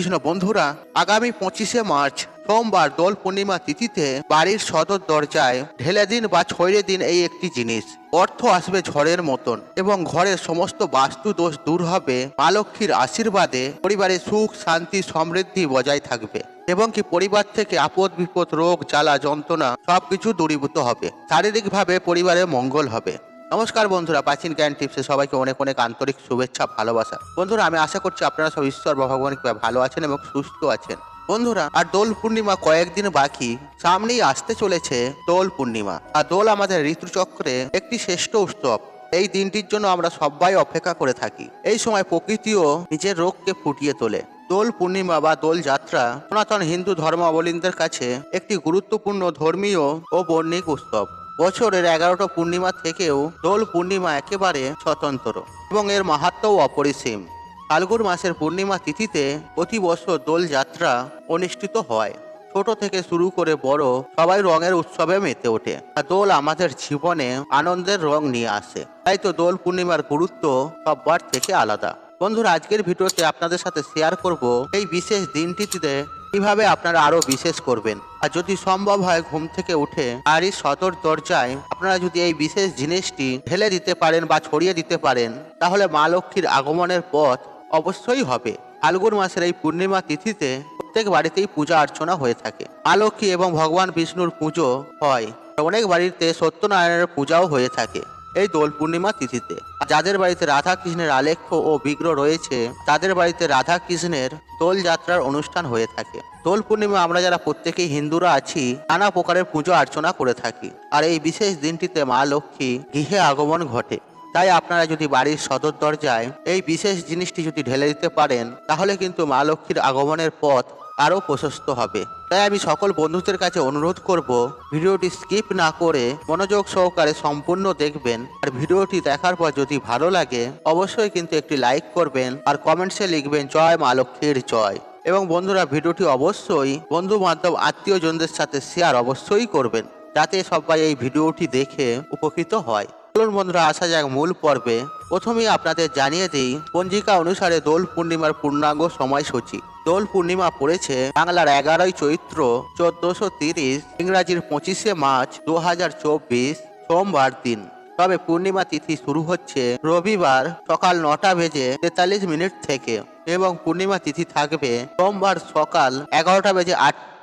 কৃষ্ণ বন্ধুরা, আগামী পঁচিশে মার্চ, সোমবার দোল পূর্ণিমা তিথিতে বাড়ির সদর দরজায় ঢেলে দিন বা ছড়িয়ে দিন এই একটি জিনিস। অর্থ আসবে ঝড়ের মতন এবং ঘরের সমস্ত বাস্তু দোষ দূর হবে। মা লক্ষ্মীর আশীর্বাদে পরিবারে সুখ, শান্তি, সমৃদ্ধি বজায় থাকবে এবং কি পরিবার থেকে আপদ, বিপদ, রোগ, জ্বালা, যন্ত্রণা সবকিছু দূরীভূত হবে। শারীরিকভাবে পরিবারে মঙ্গল হবে। নমস্কার বন্ধুরা, প্রাচীন জ্ঞান টিপসে সবাইকে অনেক অনেক আন্তরিক শুভেচ্ছা, ভালোবাসা। বন্ধুরা, আমি আশা করছি আপনারা সব ঈশ্বর, ভগবান ভালো আছেন এবং সুস্থ আছেন। বন্ধুরা, আর দোল পূর্ণিমা কয়েকদিন বাকি, সামনেই আসতে চলেছে দোল পূর্ণিমা। আর দোল আমাদের ঋতুচক্রে একটি শ্রেষ্ঠ উৎসব। এই দিনটির জন্য আমরা সবাই অপেক্ষা করে থাকি। এই সময় প্রকৃতিও নিজের রোগকে ফুটিয়ে তোলে। দোল পূর্ণিমা বা দোল যাত্রা সনাতন হিন্দু ধর্মাবলীদের কাছে একটি গুরুত্বপূর্ণ ধর্মীয় ও বর্ণিক উৎসব। বছরের এগারোটা পূর্ণিমা থেকেও দোল পূর্ণিমা একেবারে স্বতন্ত্র এবং এর মাহাত্ম্যও অপরিসীম। ফাল্গুন মাসের পূর্ণিমা তিথিতে প্রতি বছর দোল যাত্রা অনুষ্ঠিত হয়। ছোট থেকে শুরু করে বড় সবাই রঙের উৎসবে মেতে ওঠে। আর দোল আমাদের জীবনে আনন্দের রং নিয়ে আসে। তাই তো দোল পূর্ণিমার গুরুত্ব সববার থেকে আলাদা। বন্ধুরা, আজকের ভিডিওতে আপনাদের সাথে শেয়ার করব এই বিশেষ দিনটিতে কীভাবে আপনারা আরও বিশেষ করবেন। আর যদি সম্ভব হয় ঘুম থেকে উঠে বাড়ির সদর দরজায় আপনারা যদি এই বিশেষ জিনিসটি ঢেলে দিতে পারেন বা ছড়িয়ে দিতে পারেন, তাহলে মা লক্ষ্মীর আগমনের পথ অবশ্যই হবে। ফাল্গুন মাসের এই পূর্ণিমা তিথিতে প্রত্যেক বাড়িতেই পূজা অর্চনা হয়ে থাকে। মা লক্ষ্মী এবং ভগবান বিষ্ণুর পুজো হয়। অনেক বাড়িতে সত্যনারায়ণের পূজাও হয়ে থাকে। এই দোল পূর্ণিমা তিথিতে। যাদের বাড়িতে রাধা কৃষ্ণের আলেখ্য ও বিগ্রহ রয়েছে, তাদের বাড়িতে রাধা কৃষ্ণের দোল যাত্রার অনুষ্ঠান হয়ে থাকে। দোল পূর্ণিমা আমরা যারা প্রত্যেকেই হিন্দুরা আছি, নানা প্রকারের পুজো অর্চনা করে থাকি। আর এই বিশেষ দিনটিতে মা লক্ষ্মী গৃহে আগমন ঘটে। তাই আপনারা যদি বাড়ির সদর দরজায় এই বিশেষ জিনিসটি যদি ঢেলে দিতে পারেন, তাহলে কিন্তু মা লক্ষ্মীর আগমনের পথ আরও প্রশস্ত হবে। তাই আমি সকল বন্ধুদের কাছে অনুরোধ করব, ভিডিওটি স্কিপ না করে মনোযোগ সহকারে সম্পূর্ণ দেখবেন। আর ভিডিওটি দেখার পর যদি ভালো লাগে, অবশ্যই কিন্তু একটি লাইক করবেন আর কমেন্টসে লিখবেন, জয় মা লক্ষ্মীর জয়। এবং বন্ধুরা, ভিডিওটি অবশ্যই বন্ধু বান্ধব আত্মীয়জনদের সাথে শেয়ার অবশ্যই করবেন, যাতে সবাই এই ভিডিওটি দেখে উপকৃত হয়। চলুন বন্ধুরা, আসা যাক মূল পর্বে। প্রথমেই আপনাদের জানিয়ে দিই, পঞ্জিকা অনুসারে দোল পূর্ণিমার পূর্ণাঙ্গ সময়সূচি। দোল পূর্ণিমা পড়েছে বাংলার এগারোই চৈত্র চোদ্দশো তিরিশ, ইংরাজির পঁচিশে মার্চ দু হাজার চব্বিশ, সোমবার দিন। তবে পূর্ণিমা তিথি শুরু হচ্ছে রবিবার সকাল নটা বেজে তেতাল্লিশ মিনিট থেকে এবং পূর্ণিমা তিথি থাকবে সোমবার সকাল এগারোটা বেজে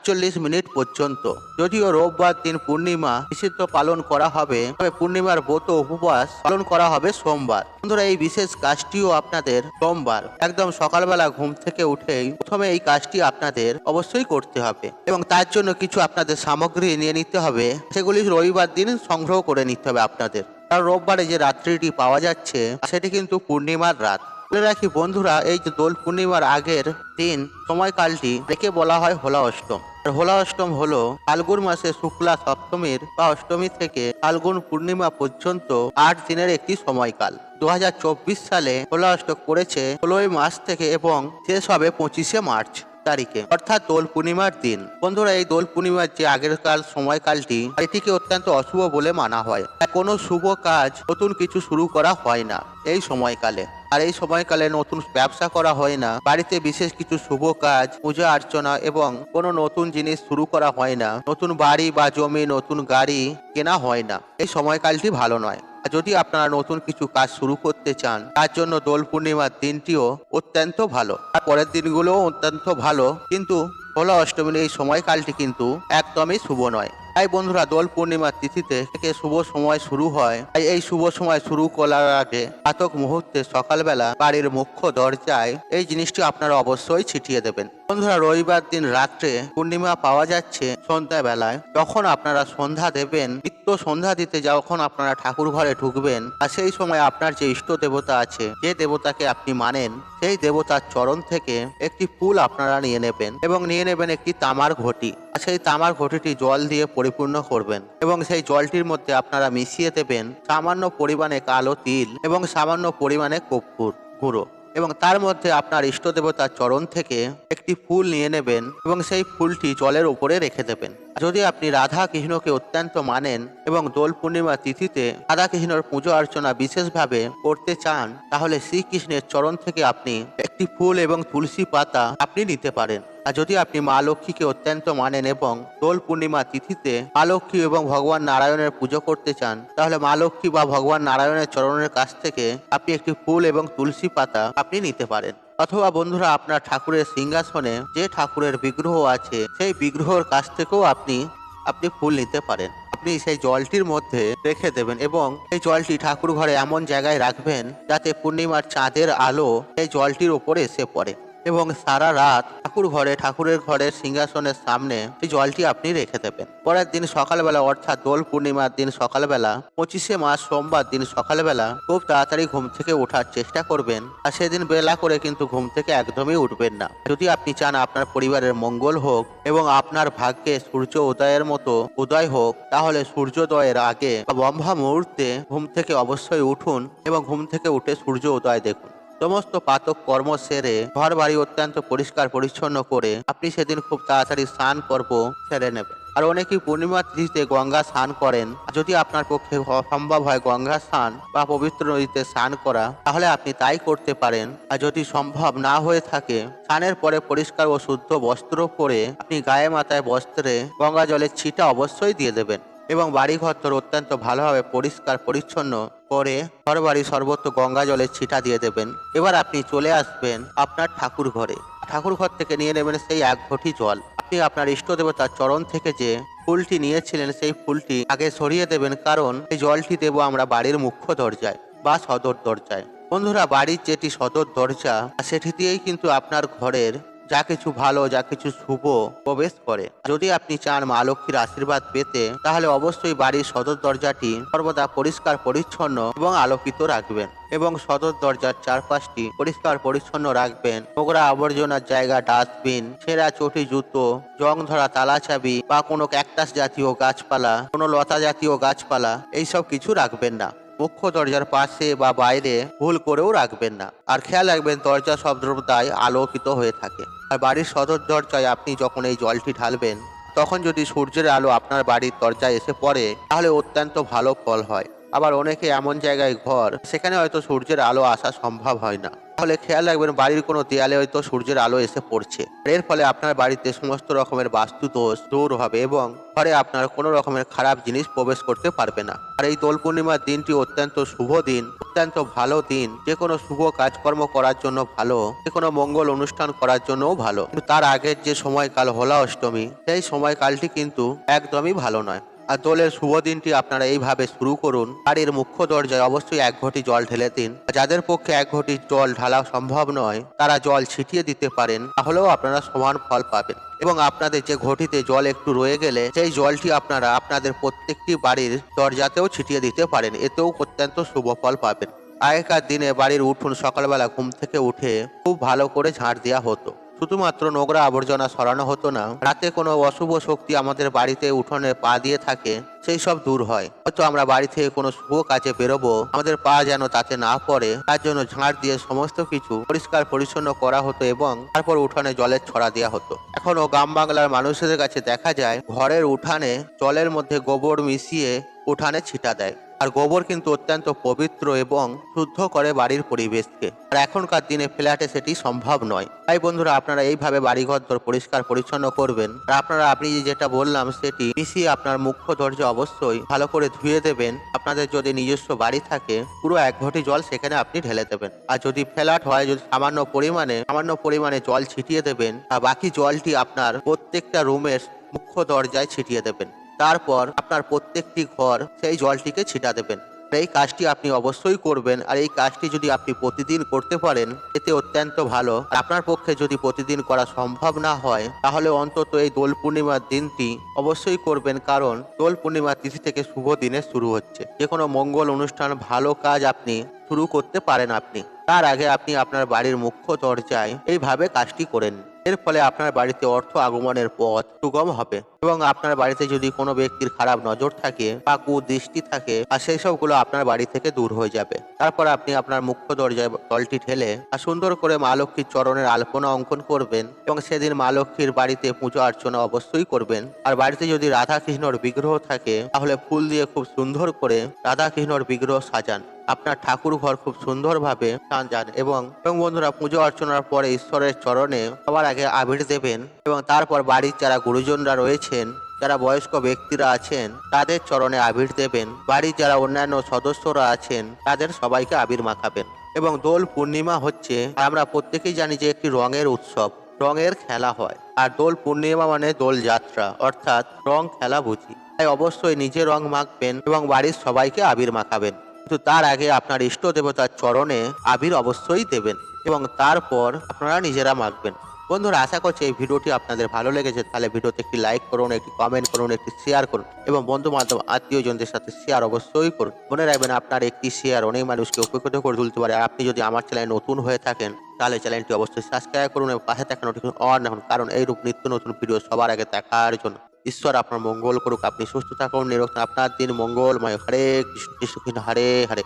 আটচল্লিশ মিনিট পর্যন্ত। যদিও রোববার দিন পূর্ণিমা নিষিদ্ধ পালন করা হবে, তবে পূর্ণিমার ব্রত উপবাস পালন করা হবে সোমবার। বন্ধুরা, এই বিশেষ কাজটিও আপনাদের সোমবার। একদম সকালবেলা ঘুম থেকে উঠেই প্রথমে এই কাজটি আপনাদের অবশ্যই করতে হবে এবং তার জন্য কিছু আপনাদের সামগ্রী নিয়ে নিতে হবে। সেগুলি রবিবার দিন সংগ্রহ করে নিতে হবে আপনাদের। কারণ রোববারে যে রাত্রিটি পাওয়া যাচ্ছে, সেটি কিন্তু পূর্ণিমার রাত। বলে রাখি বন্ধুরা, এই যে দোল পূর্ণিমার আগের দিন সময়কালটি, একে বলা হয় হোলা অষ্টম। হোলা অষ্টম হলো ফাল্গুন মাসে শুক্লা সপ্তমীর বা অষ্টমী থেকে ফাল্গুন পূর্ণিমা পর্যন্ত আট দিনের একটি সময়কাল। দু হাজার চব্বিশ সালে হোলা অষ্টক পড়েছে ষোলোই মাস থেকে এবং শেষ হবে পঁচিশে মার্চ তারিখে, অর্থাৎ দোল পূর্ণিমার দিন। বন্ধুরা, এই দোল পূর্ণিমার যে আগের কাল সময়কালটি, এটিকে অত্যন্ত অশুভ বলে মানা হয়। কোনো শুভ কাজ, নতুন কিছু শুরু করা হয় না এই সময়কালে। আর এই সময়কালে নতুন ব্যবসা করা হয় না। বাড়িতে বিশেষ কিছু শুভ কাজ, পূজা অর্চনা এবং কোনো নতুন জিনিস শুরু করা হয় না। নতুন বাড়ি বা জমি, নতুন গাড়ি কেনা হয় না। এই সময়কালটি ভালো নয়। যদি আপনারা নতুন কিছু কাজ শুরু করতে চান, তার জন্য দোল পূর্ণিমার দিনটিও অত্যন্ত ভালো। আর পরের দিনগুলোও অত্যন্ত ভালো। কিন্তু হোলা অষ্টমীর এই সময়কালটি কিন্তু একদমই শুভ নয়। তাই বন্ধুরা, দোল পূর্ণিমার তিথিতে থেকে শুভ সময় শুরু হয়। তাই এই শুভ সময় শুরু করার আগে আতক মুহূর্তে সকালবেলা বাড়ির মুখ্য দরজায় এই জিনিসটি আপনারা অবশ্যই ছিটিয়ে দেবেন। বন্ধুরা রবিবার দিন রাত্রে পূর্ণিমা পাওয়া যাচ্ছে সন্ধ্যা বেলায় তখন আপনারা সন্ধ্যা দেবেন, নিত্য সন্ধ্যা দিতে যখন আপনারা ঠাকুর ঘরে ঢুকবেন। আর সেই সময় আপনার যে ইষ্ট দেবতা আছে, যে দেবতাকে আপনি মানেন, সেই দেবতার চরণ থেকে একটি ফুল আপনারা নিয়ে নেবেন এবং নিয়ে নেবেন একটি তামার ঘটি। আর সেই তামার ঘটিটি জল দিয়ে পরিপূর্ণ করবেন এবং সেই জলটির মধ্যে আপনারা মিশিয়ে দেবেন সামান্য পরিমাণে কালো তিল এবং সামান্য পরিমাণে কর্পূর গুঁড়ো। এবং তার মধ্যে আপনার ইষ্ট দেবতার চরণ থেকে একটি ফুল নিয়ে নেবেন এবং সেই ফুলটি জলের উপরে রেখে দেবেন। যদি আপনি রাধা কৃষ্ণকে অত্যন্ত মানেন এবং দোল পূর্ণিমা তিথিতে রাধা কৃষ্ণর পুজো অর্চনা বিশেষভাবে করতে চান, তাহলে শ্রীকৃষ্ণের চরণ থেকে আপনি একটি ফুল এবং তুলসী পাতা আপনি নিতে পারেন। যদি আপনি মা লক্ষ্মীকে অত্যন্ত মানেন এবং দোল পূর্ণিমা তিথিতে মা লক্ষ্মী এবং ভগবান নারায়ণের পুজো করতে চান, তাহলে মা লক্ষ্মী বা ভগবান নারায়ণের চরণের কাছ থেকে আপনি একটি ফুল এবং তুলসী পাতা আপনি নিতে পারেন। অথবা বন্ধুরা, আপনার ঠাকুরের সিংহাসনে যে ঠাকুরের বিগ্রহ আছে, সেই বিগ্রহর কাছ থেকেও আপনি আপনি ফুল নিতে পারেন। আপনি সেই জলটির মধ্যে রেখে দেবেন এবং এই জলটি ঠাকুর ঘরে এমন জায়গায় রাখবেন যাতে পূর্ণিমার চাঁদের আলো এই জলটির ওপরে এসে পড়ে। এবং সারা রাত ঠাকুর ঘরে, ঠাকুরের ঘরের সিংহাসনের সামনে এই জলটি আপনি রেখে দেবেন। পরের দিন সকালবেলা, অর্থাৎ দোল পূর্ণিমার দিন সকালবেলা, পঁচিশে মাস সোমবার দিন সকালবেলা, খুব তাড়াতাড়ি ঘুম থেকে ওঠার চেষ্টা করবেন। আর সেদিন বেলা করে কিন্তু ঘুম থেকে একদমই উঠবেন না। যদি আপনি চান আপনার পরিবারের মঙ্গল হোক এবং আপনার ভাগ্যে সূর্য উদয়ের মতো উদয় হোক, তাহলে সূর্যোদয়ের আগে বা ব্রহ্মা মুহূর্তে ঘুম থেকে অবশ্যই উঠুন এবং ঘুম থেকে উঠে সূর্য উদয় দেখুন। সমস্ত পাতক কর্ম সেরে ঘর বাড়ি অত্যন্ত পরিষ্কার পরিচ্ছন্ন করে আপনি সেদিন খুব তাড়াতাড়ি স্নান পর্ব সেরে নেবেন। আর অনেকেই পূর্ণিমা তিথিতে গঙ্গা স্নান করেন। যদি আপনার পক্ষে সম্ভব হয় গঙ্গা স্নান বা পবিত্র নদীতে স্নান করা, তাহলে আপনি তাই করতে পারেন। আর যদি সম্ভব না হয়ে থাকে, স্নানের পরে পরিষ্কার ও শুদ্ধ বস্ত্র পরে আপনি গায়ে মাথায় বস্ত্রে গঙ্গা জলের ছিটা অবশ্যই দিয়ে দেবেন। এবং বাড়িঘর অত্যন্ত ভালোভাবে পরিষ্কার, পরিচ্ছন্ন করে ঘর বাড়ি সর্বত্র গঙ্গা জলের ছিটা দিয়ে দেবেন। এবার আপনি চলে আসবেন আপনার ঠাকুর ঘরে। ঠাকুর ঘর থেকে নিয়ে নেবেন সেই এক ঘটি জল। আপনি আপনার ইষ্ট দেবতার চরণ থেকে যে ফুলটি নিয়েছিলেন, সেই ফুলটি আগে সরিয়ে দেবেন, কারণ এই জলটি দেবো আমরা বাড়ির মুখ্য দরজায় বা সদর দরজায়। বন্ধুরা, বাড়ির যেটি সদর দরজা, সেটি দিয়েই কিন্তু আপনার ঘরের যা কিছু ভালো, যা কিছু শুভ প্রবেশ করে। যদি আপনি চান মা লক্ষ্মীর আশীর্বাদ পেতে, তাহলে অবশ্যই বাড়ির সদর দরজাটি সর্বদা পরিষ্কার, পরিচ্ছন্ন এবং আলোকিত রাখবেন এবং সদর দরজার চারপাশটি পরিষ্কার, পরিচ্ছন্ন রাখবেন। নোংরা আবর্জনার জায়গা, ডাস্টবিন ছেঁড়া চটি, জুতো জং ধরা তালা চাবি বা কোনো ক্যাকটাস জাতীয় গাছপালা, কোনো লতা জাতীয় গাছপালা, এইসব কিছু রাখবেন না। মুখ্য দরজার পাশে বা বাইরে ভুল করেও রাখবেন না। আর খেয়াল রাখবেন, দরজা সর্বদাই আলোকিত হয়ে থাকে। আর বাড়ির সদর দরজায় আপনি যখন এই জলটি ঢালবেন, তখন যদি সূর্যের আলো আপনার বাড়ির দরজায় এসে পড়ে, তাহলে অত্যন্ত ভালো ফল হয়। আবার অনেকে এমন জায়গায় ঘর, সেখানে হয়তো সূর্যের আলো আসা সম্ভব হয় না। তাহলে খেয়াল রাখবেন, বাড়ির কোনো দেয়ালে হয়তো সূর্যের আলো এসে পড়ছে। এর ফলে আপনার বাড়িতে সমস্ত রকমের বাস্তু দোষ দূর হবে এবং ঘরে আপনার কোনো রকমের খারাপ জিনিস প্রবেশ করতে পারবে না। আর এই দোল পূর্ণিমার দিনটি অত্যন্ত শুভ দিন, অত্যন্ত ভালো দিন। যে কোনো শুভ কাজকর্ম করার জন্য ভালো, যে কোনো মঙ্গল অনুষ্ঠান করার জন্যও ভালো। কিন্তু তার আগের যে সময়কাল, হোলা অষ্টমী, সেই সময়কালটি কিন্তু একদমই ভালো নয়। আর দোলের শুভ দিনটি আপনারা এইভাবে শুরু করুন। বাড়ির মুখ্য দরজায় অবশ্যই এক ঘটি জল ঢেলে দিন। যাদের পক্ষে এক ঘটি জল ঢালা সম্ভব নয়, তারা জল ছিটিয়ে দিতে পারেন, তাহলেও আপনারা সমান ফল পাবেন। এবং আপনাদের যে ঘটিতে জল একটু রয়ে গেলে, সেই জলটি আপনারা আপনাদের প্রত্যেকটি বাড়ির দরজাতেও ছিটিয়ে দিতে পারেন। এতেও অত্যন্ত শুভ ফল পাবেন। আগেকার দিনে বাড়ির উঠুন সকালবেলা ঘুম থেকে উঠে খুব ভালো করে ঝাড় দেওয়া হতো। শুধুমাত্র নোংরা আবর্জনা সরানো হতো না, রাতে কোনো অশুভ শক্তি আমাদের বাড়িতে উঠোনে পা দিয়ে থাকে, সেই সব দূর হয়। হয়তো আমরা বাড়ি থেকে কোনো শুভ কাজে বেরোবো, আমাদের পা যেন তাতে না পড়ে, তার জন্য ঝাড় দিয়ে সমস্ত কিছু পরিষ্কার পরিচ্ছন্ন করা হতো এবং তারপর উঠানে জলের ছড়া দেওয়া হতো। এখনও গ্রাম বাংলার মানুষদের কাছে দেখা যায়, ঘরের উঠানে জলের মধ্যে গোবর মিশিয়ে উঠানে ছিটা দেয়। আর গোবর কিন্তু অত্যন্ত পবিত্র এবং শুদ্ধ করে বাড়ির পরিবেশকে। আর এখনকার দিনে ফ্ল্যাটে সেটি সম্ভব নয়। তাই বন্ধুরা, আপনারা এইভাবে বাড়িঘর দর পরিষ্কার পরিচ্ছন্ন করবেন। আর আপনারা, আপনি যেটা বললাম, সেটি মিশিয়ে আপনার মুখ্য দরজা অবশ্যই ভালো করে ধুয়ে দেবেন। আপনাদের যদি নিজস্ব বাড়ি থাকে, পুরো এক ঘটি জল সেখানে আপনি ঢেলে দেবেন। আর যদি ফ্ল্যাট হয়, যদি সামান্য পরিমাণে সামান্য পরিমাণে জল ছিটিয়ে দেবেন, আর বাকি জলটি আপনার প্রত্যেকটা রুমের মুখ্য দরজায় ছিটিয়ে দেবেন। তারপর আপনার প্রত্যেকটি ঘর সেই জলটিকে ছিটা দেবেন। এই কাজটি আপনি অবশ্যই করবেন আর এই কাজটি যদি আপনি প্রতিদিন করতে পারেন, এতে অত্যন্ত ভালো। আপনার পক্ষে যদি প্রতিদিন করা সম্ভব না হয়, তাহলে অন্তত এই দোল পূর্ণিমার দিনটি অবশ্যই করবেন কারণ দোল পূর্ণিমার তিথি থেকে শুভ দিনে শুরু হচ্ছে। যে কোনো মঙ্গল অনুষ্ঠান, ভালো কাজ আপনি শুরু করতে পারেন আপনি। তার আগে আপনি আপনার বাড়ির মুখ্য দরজায় এইভাবে কাজটি করেন। এর ফলে আপনার বাড়িতে অর্থ আগমনের পথ সুগম হবে এবং আপনার বাড়িতে যদি কোনো ব্যক্তির খারাপ নজর থাকে বা কুদৃষ্টি থাকে, আর সেই সবগুলো আপনার বাড়ি থেকে দূর হয়ে যাবে। তারপর আপনি আপনার মুখ্য দরজায় জলটি ঠেলে, আর সুন্দর করে মা লক্ষ্মীর চরণের আলপনা অঙ্কন করবেন এবং সেদিন মা লক্ষ্মীর বাড়িতে পুজো অর্চনা অবশ্যই করবেন। আর বাড়িতে যদি রাধা কৃষ্ণর বিগ্রহ থাকে, তাহলে ফুল দিয়ে খুব সুন্দর করে রাধা কৃষ্ণর বিগ্রহ সাজান। আপনার ঠাকুর ঘর খুব সুন্দরভাবে সাজান এবং এবং বন্ধুরা পুজো অর্চনার পরে ঈশ্বরের চরণে সবার আগে আবির দেবেন এবং তারপর বাড়ির যারা গুরুজনরা রয়েছেন, যারা বয়স্ক ব্যক্তিরা আছেন, তাদের চরণে আবির দেবেন। বাড়ির যারা অন্যান্য সদস্যরা আছেন, তাদের সবাইকে আবির মাখাবেন। এবং দোল পূর্ণিমা হচ্ছে, আমরা প্রত্যেকেই জানি যে একটি রঙের উৎসব। রঙের খেলা হয়। আর দোল পূর্ণিমা মানে দোল যাত্রা, অর্থাৎ রং খেলা বুঝি। তাই অবশ্যই নিজে রং মাখবেন এবং বাড়ির সবাইকে আবির মাখাবেন। কিন্তু তার আগে আপনার ইষ্ট দেবতার চরণে আবির অবশ্যই দেবেন এবং তারপর আপনারা নিজেরা মাখবেন। বন্ধুরা, আশা করছি এই ভিডিওটি আপনাদের ভালো লেগেছে। তাহলে ভিডিওতে একটি লাইক করুন, একটি কমেন্ট করুন, একটি শেয়ার করুন এবং বন্ধু বান্ধব আত্মীয়জনদের সাথে শেয়ার অবশ্যই করুন। মনে রাখবেন, আপনার একটি শেয়ার অনেক মানুষকে উপকৃত করে তুলতে পারে। আপনি যদি আমার চ্যানেল নতুন হয়ে থাকেন, তাহলে চ্যানেলটি অবশ্যই সাবস্ক্রাইব করুন এবং পাশে থাকা নোটিফিকেশন অন রাখুন। কারণ এইরূপ নিত্য নতুন ভিডিও সবার আগে দেখার জন্য। ঈশ্বর আপনার মঙ্গল করুক। আপনি সুস্থ থাকুন নিরোগ। আপনার দিন মঙ্গলময়। হরে কৃষ্ণ কৃষ্ণ, হরে হরে।